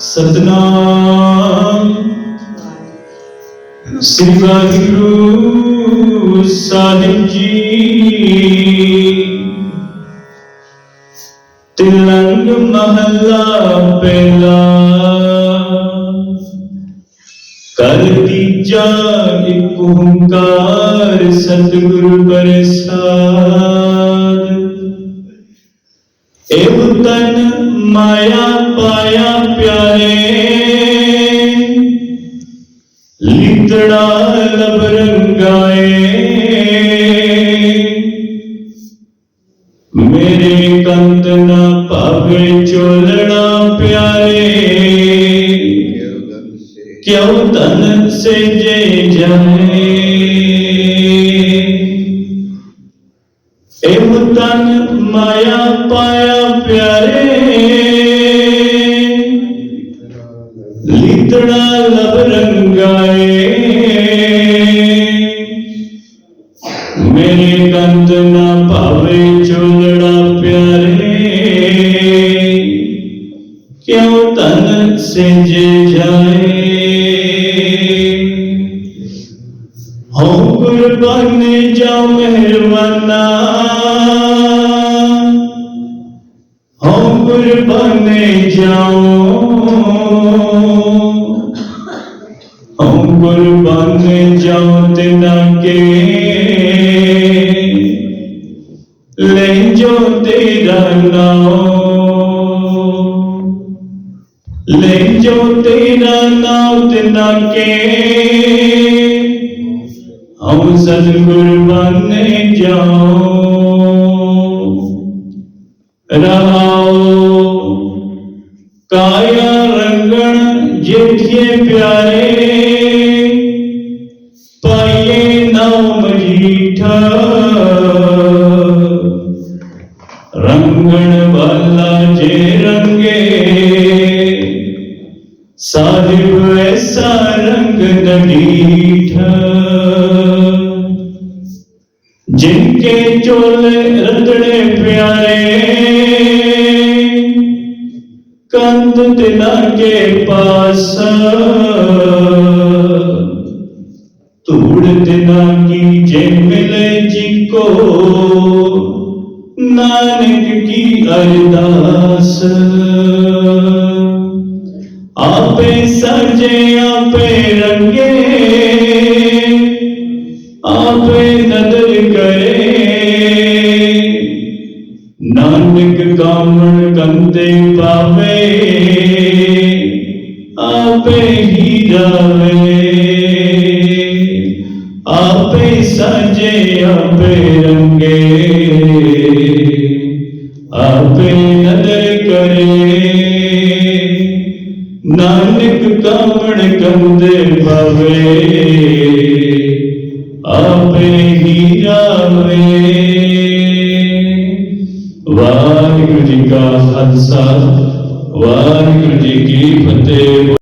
ਸਤਨਾਮ। ਸ੍ਰੀ ਵਾਹਿਗੁਰੂ ਸਾਹਿਬ ਜੀ। ਤਿਲੰਗ ਮਹੱਲਾ ਪਹਿਲਾ। ਕਰ ਤੀਜਾ ਇੱਕ ਓੰਕਾਰ ਸਤਿਗੁਰ ਪ੍ਰਸਾਦ। ਏਵ ਤਨ ਮਾਇਆ ਪਾਇਆ ਪਿਆ ਲਿਤੜਾ ਲਬ ਰੰਗਾਏ ਮੇਰੇ ਕੰਤ ਨਾ ਭਾਵੇ ਚੋਲਣਾ ਪਿਆਰੇ। ਕਿਉ ਤਨ ਸੇ ਜੇ ਜਾਏ? ਇਹ ਤਨ ਮਾਇਆ ਪਾਇਆ ਪਿਆਰੇ। ਲਿਤੜਾ ਲਬ ਰੰਗਾਏ ਸਿੰਜ ਜਾਏ। ਹਉ ਕੁਰਬਾਨ ਜਾ ਮਿਹਰਬਾਨਾ। ਹਉ ਕੁਰਬਾਨ ਜਾਓ। ਹਉ ਕੁਰਬਾਨ ਜਾਓ ਤੇ ਕੇ ਲੈ ਜੋ ਤੇਰਾ ਨਾਮ ਲੈ ਜੋ ਤੇਰਾ ਨਾਮ ਤੇ ਨਾ ਕੇ ਹਮ ਸਤਿਗੁਰ ਬਨੇ ਜਾਓ ਰਹਾਓ ਕਾਇਆ ਰੰਗਣ ਜਿਠੇ ਪਿਆਰੇ ਪਾਈਏ ਨਾਮ ਮਜੀਠਾ ਰੰਗਣ ਵਾਲਾ ਜੇ ਰੰਗੇ ਸਾਹਿਬ ਐਸਾ ਰੰਗ ਨਡੀਠਾ। ਜਿਨਕੇ ਚੋਲੇ ਰਤੜੇ ਪਿਆਰੇ ਕੰਦ ਦਿਨਾ ਕੇ ਪਾਸ। ਧੂੜ ਤੇ ਕੀ ਜੇ ਮਿਲੇ ਜੀ ਕੋ ਨਾਨਕ ਕੀ ਅਰਦਾਸ। ਆਪੇ ਸਜੇ ਆਪੇ ਰੰਗੇ, ਆਪੇ ਨਦਰ ਕਰੇ। ਨਾਨਕ ਕਾਮਣ ਕੰਦੇ ਪਾਵੇ, ਆਪੇ ਹੀ ਜਾਵੇ। ਆਪੇ ਸਜੇ ਆਪੇ ਰੰਗੇ, ਆਪੇ ਨਦਰ ਕਰੇ। ਨਾਨਕ ਕਾਮਣ ਕੰਦੇ ਪਾਵੇ ਆਪੇ ਹੀ ਜਾਵੇ ਵਾਹਿਗੁਰੂ ਜੀ ਕਾ ਖਾਲਸਾ, ਵਾਹਿਗੁਰੂ ਜੀ ਕੀ ਫਤਿਹ।